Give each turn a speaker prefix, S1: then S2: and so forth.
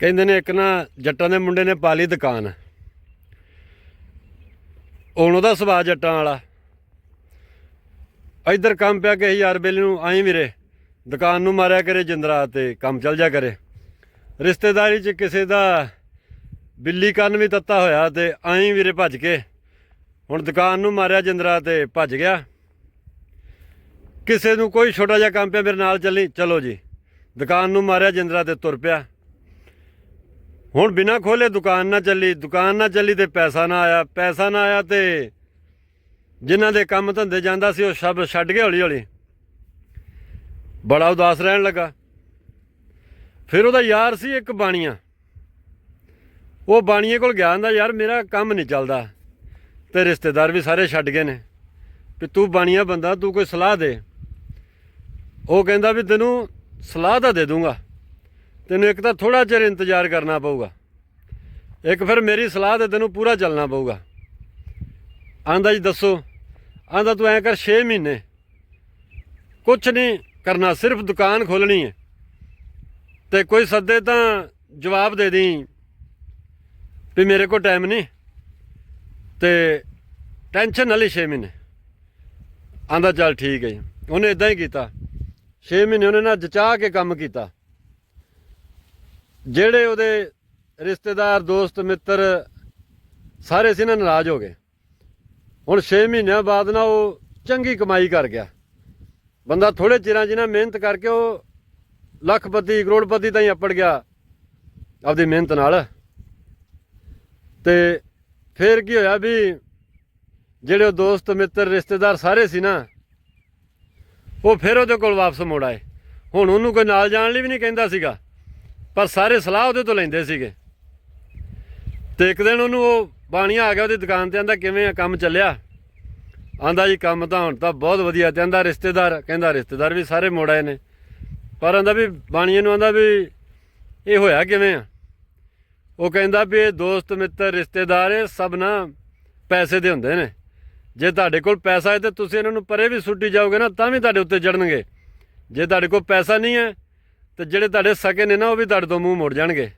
S1: ਕਹਿੰਦੇ ਨੇ ਇੱਕ ਨਾ ਜੱਟਾਂ ਦੇ ਮੁੰਡੇ ਨੇ ਪਾ ਲਈ ਦੁਕਾਨ। ਹੁਣ ਉਹਦਾ ਸੁਭਾਅ ਜੱਟਾਂ ਵਾਲਾ। ਇੱਧਰ ਕੰਮ ਪਿਆ ਕਿ ਯਾਰ ਬੇਲੀ ਨੂੰ, ਆਈ ਵੀਰੇ, ਦੁਕਾਨ ਨੂੰ ਮਾਰਿਆ ਕਰੇ ਜਿੰਦਰਾ ਤੇ ਕੰਮ ਚੱਲ ਜਾ ਕਰੇ। ਰਿਸ਼ਤੇਦਾਰੀ 'ਚ ਕਿਸੇ ਦਾ ਬਿੱਲੀ ਕੰਨ ਵੀ ਤੱਤਾ ਹੋਇਆ ਤੇ ਆਈ ਵੀਰੇ ਭੱਜ ਕੇ। ਹੁਣ ਦੁਕਾਨ ਨੂੰ ਮਾਰਿਆ ਜਿੰਦਰਾ ਤੇ ਭੱਜ ਗਿਆ। ਕਿਸੇ ਨੂੰ ਕੋਈ ਛੋਟਾ ਜਿਹਾ ਕੰਮ ਪਿਆ, ਮੇਰੇ ਨਾਲ ਚੱਲੀ, ਚਲੋ ਜੀ। ਦੁਕਾਨ ਨੂੰ ਮਾਰਿਆ ਜਿੰਦਰਾ ਤੇ ਤੁਰ ਪਿਆ। ਹੁਣ ਬਿਨਾ ਖੋਲੇ ਦੁਕਾਨ ਨਾ ਚੱਲੀ, ਦੁਕਾਨ ਨਾ ਚੱਲੀ ਤੇ ਪੈਸਾ ਨਾ ਆਇਆ, ਪੈਸਾ ਨਾ ਆਇਆ ਤੇ ਜਿਨ੍ਹਾਂ ਦੇ ਕੰਮ ਧੰਦੇ ਜਾਂਦਾ ਸੀ ਉਹ ਸਭ ਛੱਡ ਗਏ ਹੌਲੀ ਹੌਲੀ ਬੜਾ ਉਦਾਸ ਰਹਿਣ ਲੱਗਾ। ਫਿਰ ਉਹਦਾ ਯਾਰ ਸੀ ਇੱਕ ਬਾਣੀਆ। ਉਹ ਬਾਣੀਏ ਕੋਲ ਗਿਆ ਹੁੰਦਾ ਯਾਰ, ਮੇਰਾ ਕੰਮ ਨਹੀਂ ਚੱਲਦਾ। ਤੇ ਰਿਸ਼ਤੇਦਾਰ ਵੀ ਸਾਰੇ ਛੱਡ ਗਏ ਨੇ। ਵੀ ਤੂੰ ਬਾਣੀਆ ਬੰਦਾ, ਤੂੰ ਕੋਈ ਸਲਾਹ ਦੇ। ਉਹ ਕਹਿੰਦਾ ਵੀ, ਤੈਨੂੰ ਸਲਾਹ ਤਾਂ ਦੇ ਦੂੰਗਾ। ਤੈਨੂੰ ਇੱਕ ਤਾਂ ਥੋੜਾ ਚਿਰ ਇੰਤਜ਼ਾਰ ਕਰਨਾ ਪਊਗਾ। ਇੱਕ ਫਿਰ ਮੇਰੀ ਸਲਾਹ ਤੇ ਤੈਨੂੰ ਪੂਰਾ ਚੱਲਣਾ ਪਊਗਾ। ਆਂਦਾ ਜੀ, ਦੱਸੋ। ਆਂਦਾ ਤੂੰ ਐਂ ਕਰ 6 ਮਹੀਨੇ ਕੁਛ ਨਹੀਂ ਕਰਨਾ, ਸਿਰਫ ਦੁਕਾਨ ਖੋਲਣੀ ਹੈ। ਤੇ ਕੋਈ ਸੱਦੇ ਤਾਂ ਜਵਾਬ ਦੇ ਦੇਈਂ ਵੀ ਮੇਰੇ ਕੋਲ ਟਾਈਮ ਨਹੀਂ ਤੇ ਟੈਨਸ਼ਨ ਨਾ ਲਈ 6 ਮਹੀਨੇ। ਆਂਦਾ, ਚੱਲ ਠੀਕ ਹੈ ਜੀ। ਉਹਨੇ ਇਦਾਂ ਹੀ ਕੀਤਾ। 6 ਮਹੀਨੇ ਉਹਨੇ ਨਾ ਜਚਾ ਕੇ ਕੰਮ ਕੀਤਾ। ਜਿਹੜੇ ਉਹਦੇ ਰਿਸ਼ਤੇਦਾਰ, ਦੋਸਤ, ਮਿੱਤਰ ਸਾਰੇ ਸੀ ਨਾ ਨਾਰਾਜ਼ ਹੋ ਗਏ। ਹੁਣ 6 ਮਹੀਨਿਆਂ ਬਾਅਦ ਨਾ ਉਹ ਚੰਗੀ ਕਮਾਈ ਕਰ ਗਿਆ। ਬੰਦਾ ਥੋੜੇ ਚਿਰਾਂ ਜਿਨਾ ਮਿਹਨਤ ਕਰਕੇ ਉਹ ਲੱਖਪਤੀ, ਕਰੋੜਪਤੀ ਤਾਈਂ ਅੱਪੜ ਗਿਆ ਆਪਦੀ ਮਿਹਨਤ ਨਾਲ। ਤੇ ਫਿਰ ਕੀ ਹੋਇਆ ਵੀ ਜਿਹੜੇ ਉਹ ਦੋਸਤ, ਮਿੱਤਰ, ਰਿਸ਼ਤੇਦਾਰ ਸਾਰੇ ਸੀ ਨਾ, ਉਹ ਫਿਰ ਉਹਦੇ ਕੋਲ ਵਾਪਸ ਮੁੜ ਆਏ। ਹੁਣ ਉਹਨੂੰ ਕੋਈ ਨਾਲ ਜਾਣ ਲਈ ਵੀ ਨਹੀਂ ਕਹਿੰਦਾ ਸੀਗਾ। ਪਰ ਸਾਰੇ ਸਲਾਹ ਉਹਦੇ ਤੋਂ ਲੈਂਦੇ ਸੀਗੇ। ਤੇ ਇੱਕ ਦਿਨ ਉਹਨੂੰ ਉਹ ਬਾਣੀਆ ਆ ਗਿਆ ਉਹਦੀ ਦੁਕਾਨ ਤੇ, ਆਂਦਾ ਕਿਵੇਂ ਆ, ਕੰਮ ਚੱਲਿਆ? ਆਂਦਾ ਜੀ ਕੰਮ ਤਾਂ ਹੁਣ ਤਾਂ ਬਹੁਤ ਵਧੀਆ ਤੇ ਆਂਦਾ ਰਿਸ਼ਤੇਦਾਰ, ਕਹਿੰਦਾ ਰਿਸ਼ਤੇਦਾਰ ਵੀ ਸਾਰੇ ਮੁੜ ਆਏ ਨੇ। ਪਰ ਆਂਦਾ ਵੀ ਬਾਣੀਏ ਨੂੰ ਆਂਦਾ ਵੀ ਇਹ ਹੋਇਆ ਕਿਵੇਂ ਆ? ਉਹ ਕਹਿੰਦਾ ਵੀ ਇਹ ਦੋਸਤ, ਮਿੱਤਰ, ਰਿਸ਼ਤੇਦਾਰ, ਇਹ ਸਭ ਨਾ ਪੈਸੇ ਦੇ ਹੁੰਦੇ ਨੇ। ਜੇ ਤੁਹਾਡੇ ਕੋਲ ਪੈਸਾ ਹੈ ਤੇ ਤੁਸੀਂ ਇਹਨਾਂ ਨੂੰ ਪਰੇ ਵੀ ਸੁੱਟੀ ਜਾਓਗੇ ਨਾ, ਤਾਂ ਵੀ ਤੁਹਾਡੇ ਉੱਤੇ ਚੜਨਗੇ ਜੇ ਤੁਹਾਡੇ ਕੋਲ ਪੈਸਾ ਨਹੀਂ ਹੈ ਤੇ ਜਿਹੜੇ ਤੁਹਾਡੇ ਸਕੇ ਨੇ ਨਾ ਉਹ ਵੀ ਤੁਹਾਡੇ ਤੋਂ ਮੂੰਹ ਮੋੜ ਜਾਣਗੇ।